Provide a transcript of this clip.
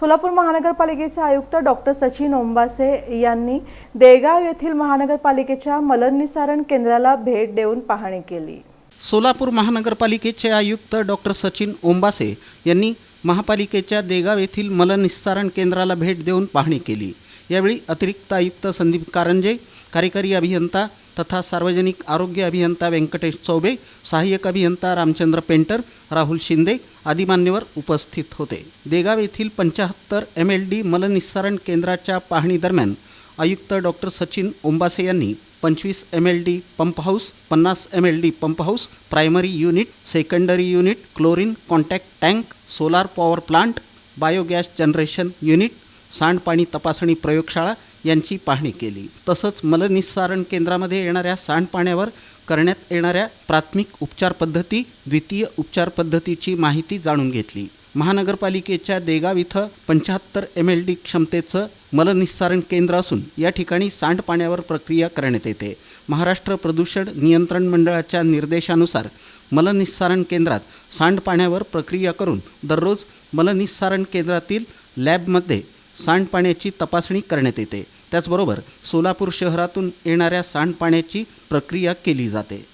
सोलापूर महानगरपालिकेचे आयुक्त डॉक्टर सचिन ओंबासे यांनी देगाव येथील महानगरपालिकेच्या मलनिसारण केंद्राला भेट देऊन पाहणी केली. सोलापूर महानगरपालिकेचे आयुक्त डॉक्टर सचिन ओंबासे यांनी महापालिकेच्या देगाव येथील मलनिस्सारण केंद्राला भेट देऊन पाहणी केली. यावेळी अतिरिक्त आयुक्त संदीप कारंजे कार्यकारी अभियंता तथा सार्वजनिक आरोग्य अभियंता व्यंकटेश चौबे सहाय्यक अभियंता रामचंद्र पेंटर राहुल शिंदे आदी मान्यवर उपस्थित होते. देगाव येथील पंच्याहत्तर एम एल डी मलनिस्सारण केंद्राच्या पाहणीदरम्यान आयुक्त डॉक्टर सचिन ओंबासे यांनी पंचवीस M L D pump house पन्नास M L D pump house primary unit secondary unit chlorine contact tank solar power plant biogas generation unit सांडपाणी तपासणी प्रयोगशाळा यांची पाहणी केली. तसंच मलनिस्सारण केंद्रामध्ये येणाऱ्या सांडपाण्यावर करण्यात येणाऱ्या प्राथमिक उपचार पद्धती द्वितीय उपचार पद्धतीची माहिती जाणून घेतली. महानगरपालिकेच्या देगाव इथं पंच्याहत्तर एम एल डी क्षमतेचं मलनिस्सारण केंद्र असून या ठिकाणी सांडपाण्यावर प्रक्रिया करण्यात येते. महाराष्ट्र प्रदूषण नियंत्रण मंडळाच्या निर्देशानुसार मलनिस्सारण केंद्रात सांडपाण्यावर प्रक्रिया करून दररोज मलनिस्सारण केंद्रातील लॅबमध्ये सांडपाण्याची तपासणी करण्यात येते. त्याचबरोबर सोलापूर शहरातून येणाऱ्या सांडपाण्याची प्रक्रिया केली जाते.